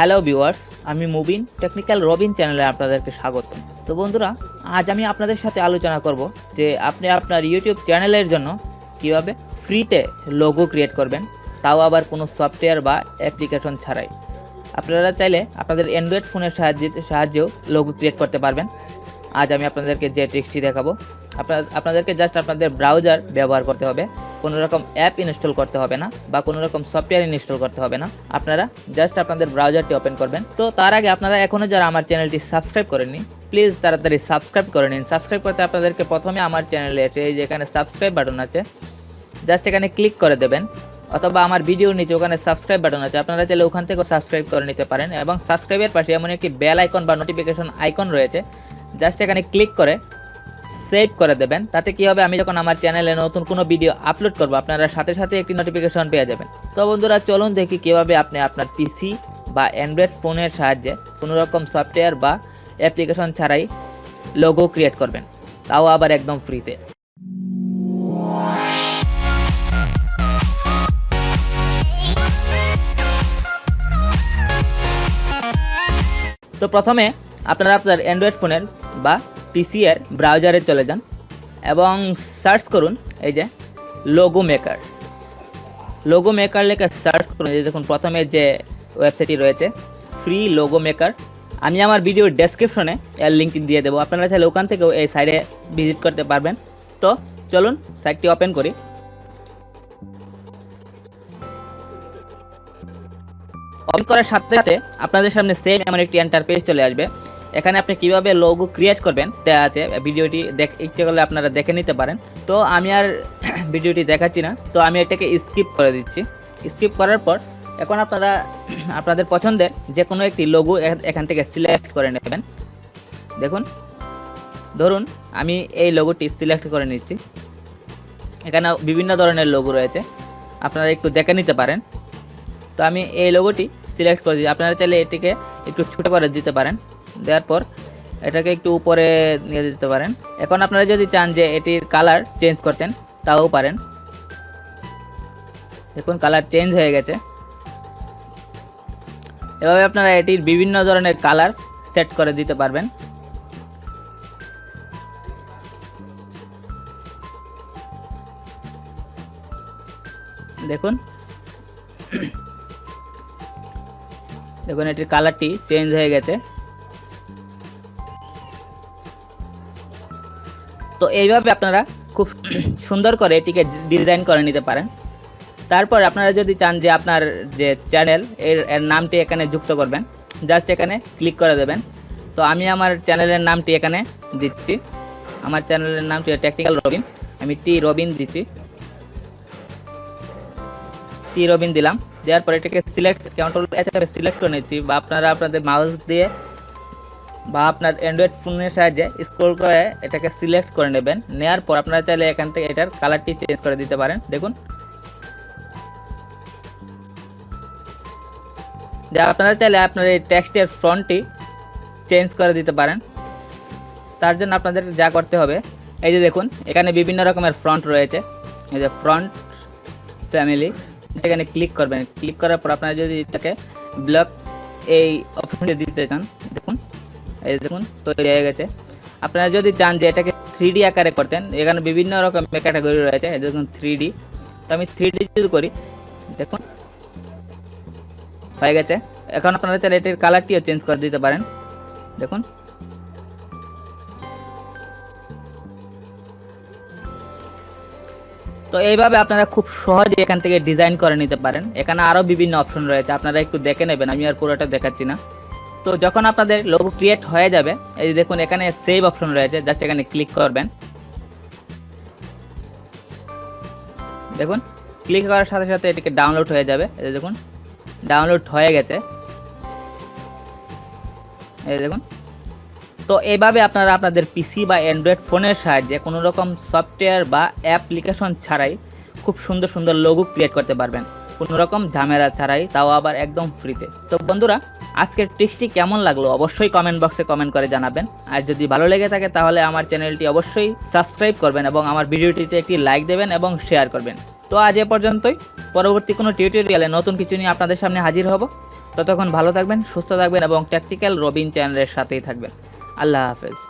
Hello viewers, আমি Mubin, technical Robin চ্যানেলে আপনাদেরকে স্বাগত। তো বন্ধুরা, আজ আমি আপনাদের সাথে আলোচনা করব যে আপনি আপনার ইউটিউব চ্যানেলের জন্য কীভাবে ফ্রিতে লোগো ক্রিয়েট করবেন, তাও আবার কোনো সফটওয়্যার বা অ্যাপ্লিকেশন ছাড়াই। আপনারা চাইলে আপনাদের অ্যান্ড্রয়েড ফোনের সাহায্যে সাহায্যেও লোগো ক্রিয়েট করতে পারবেন। আজ আমি আপনাদেরকে যে ট্রিক্সটি দেখাবো, আপনার আপনাদেরকে জাস্ট আপনাদের ব্রাউজার ব্যবহার করতে হবে। কোনো রকম অ্যাপ ইনস্টল করতে হবে না বা কোনো রকম সফটওয়্যার ইনস্টল করতে হবে না। আপনারা জাস্ট আপনাদের ব্রাউজারটি ওপেন করবেন। তো তার আগে আপনারা এখনও যারা আমার চ্যানেলটি সাবস্ক্রাইব করেননি প্লিজ তাড়াতাড়ি সাবস্ক্রাইব করে নিন। সাবস্ক্রাইব করতে আপনাদেরকে প্রথমে আমার চ্যানেলে আছে, এই যে এখানে সাবস্ক্রাইব বাটন আছে জাস্ট এখানে ক্লিক করে দেবেন। অথবা আমার ভিডিওর নিচে ওখানে সাবস্ক্রাইব বাটন আছে। আপনারা চাইলে ওখান থেকেও সাবস্ক্রাইব করে নিতে পারেন। এবং সাবস্ক্রাইবের পাশে এমন একটি বেল আইকন বা নোটিফিকেশন আইকন রয়েছে। জাস্ট এখানে ক্লিক করে সেভ করে দেবেন, তাতে কি হবে? আমি যখন আমার চ্যানেলে নতুন কোনো ভিডিও আপলোড করব, আপনারা সাথে সাথে একটি নোটিফিকেশন পেয়ে যাবেন। তো বন্ধুরা, চলুন দেখি কীভাবে আপনি আপনার পিসি বা অ্যান্ড্রয়েড ফোনের সাহায্যে কোনো রকম সফটওয়্যার বা অ্যাপ্লিকেশন ছাড়াই লোগো ক্রিয়েট করবেন। তাও আবার একদম ফ্রিতে তো প্রথমে আপনারা আপনার অ্যান্ড্রয়েড ফোনের বা পিসি এর ব্রাউজারে চলে যান এবং সার্চ করুন, এই যে লোগো মেকার লোগো মেকার লেখা সার্চ করুন যে দেখুন, প্রথমে যে ওয়েবসাইটটি রয়েছে ফ্রি লোগো মেকার আমি আমার ভিডিওর ডেসক্রিপশনে এর লিঙ্ক দিয়ে দেবো। আপনারা চাইলে ওখান থেকেও এই সাইটে ভিজিট করতে পারবেন। তো চলুন সাইটটি ওপেন করি। ওপেন করার সাথে সাথে আপনাদের সামনে সেম এমন একটি ইন্টারফেস চলে আসবে। এখানে আপনি কীভাবে লোগো ক্রিয়েট করবেন দেওয়া আছে, ভিডিওটি দেখ ইচ্ছে করলে আপনারা দেখে নিতে পারেন। তো আমি আর ভিডিওটি দেখাচ্ছি না, তো আমি এটাকে স্কিপ করে দিচ্ছি। স্কিপ করার পর, এখন আপনারা আপনাদের পছন্দের যে কোনো একটি লোগো এখান থেকে সিলেক্ট করে নেবেন। দেখুন, ধরুন, আমি এই লোগোটি সিলেক্ট করে নিচ্ছি। এখানে বিভিন্ন ধরনের লোগো রয়েছে, আপনারা একটু দেখে নিতে পারেন। তো আমি এই লোগোটি সিলেক্ট করে দিচ্ছি। আপনারা চাইলে এটিকে একটু ছোটো করে দিতে পারেন। দেওয়ার পর এটাকে একটু উপরে নিয়ে দিতে পারেন। এখন আপনারা যদি চান যে এটির কালার চেঞ্জ করতেন, তাও পারেন। দেখুন কালার চেঞ্জ হয়ে গেছে। এভাবে আপনারা এটির বিভিন্ন ধরনের কালার সেট করে দিতে পারবেন। দেখুন। দেখুন, এটির কালারটি চেঞ্জ হয়ে গেছে। তো এইভাবে আপনারা খুব সুন্দর করে এটিকে ডিজাইন করে নিতে পারেন। তারপর আপনারা যদি চান যে আপনার যে চ্যানেল, এর এর নামটি এখানে যুক্ত করবেন, জাস্ট এখানে ক্লিক করে দেবেন। তো আমি আমার চ্যানেলের নামটি এখানে দিচ্ছি। আমার চ্যানেলের নামটি টেকনিক্যাল রবিন আমি টি রবিন দিচ্ছি। টি রবিন দিলাম। দেওয়ার পরে এটাকে সিলেক্ট কন্ট্রোল সিলেক্ট করে নিচ্ছি বা আপনারা আপনাদের মাউস দিয়ে বা আপনার অ্যান্ড্রয়েড ফোনের সাহায্যে স্ক্রল করে এটাকে সিলেক্ট করে নেবেন। নেওয়ার পর আপনারা চাইলে এখান থেকে এটার কালারটি চেঞ্জ করে দিতে পারেন। দেখুন। যা আপনারা চাইলে আপনার এই টেক্সটের ফ্রন্টটি চেঞ্জ করে দিতে পারেন। তার জন্য আপনাদের যা করতে হবে, এই যে দেখুন, এখানে বিভিন্ন রকমের ফ্রন্ট রয়েছে। এই যে ফ্রন্ট ফ্যামিলি সেখানে ক্লিক করবেন। ক্লিক করার পর আপনারা যদি এটাকে ব্লক এই অপশনটি দিতে চান এই দেখুন, তৈরি হয়ে গেছে। আপনারা যদি চান যে এটাকে থ্রি আকারে করতেন, এখানে বিভিন্ন রকমের ক্যাটাগরি রয়েছে দেখুন থ্রি তো আমি থ্রি যদি করি। দেখুন, হয়ে গেছে। এখন আপনারা চাইলে এটির কালারটিও চেঞ্জ করে দিতে পারেন। দেখুন। তো এইভাবে আপনারা খুব সহজে এখান থেকে ডিজাইন করে নিতে পারেন। এখানে আরও বিভিন্ন অপশন রয়েছে, আপনারা একটু দেখে নেবেন, আমি আর পুরোটা দেখাচ্ছি না। তো যখন আপনাদের লোগো ক্রিয়েট হয়ে যাবে, এই দেখুন, এখানে সেভ অপশন রয়েছে জাস্ট এখানে ক্লিক করবেন। দেখুন ক্লিক করার সাথে সাথে এটিকে ডাউনলোড হয়ে যাবে। এই দেখুন ডাউনলোড হয়ে গেছে। এই দেখুন। তো এইভাবে আপনারা আপনাদের পিসি বা অ্যান্ড্রয়েড ফোনের সাহায্যে কোনো রকম সফটওয়্যার বা অ্যাপ্লিকেশন ছাড়াই খুব সুন্দর সুন্দর লোগো ক্রিয়েট করতে পারবেন। কোনো রকম ঝামেলা ছাড়াই, তাও আবার একদম ফ্রিতে তো বন্ধুরা, আজকের টিক্সটি কেমন লাগল অবশ্যই কমেন্ট বক্সে কমেন্ট করে জানাবেন। আর যদি ভালো লেগে থাকে তাহলে আমার চ্যানেলটি অবশ্যই সাবস্ক্রাইব করবেন এবং আমার ভিডিওটিতে একটি লাইক দেবেন এবং শেয়ার করবেন। তো আজ এ পর্যন্তই। পরবর্তী কোনো টিউটোরিয়ালে নতুন কিছু নিয়ে আপনাদের সামনে হাজির হব। ততক্ষণ ভালো থাকবেন, সুস্থ থাকবেন এবং ট্যাকটিক্যাল রবিন চ্যানেলের সাথেই থাকবেন। আল্লাহ হাফেজ।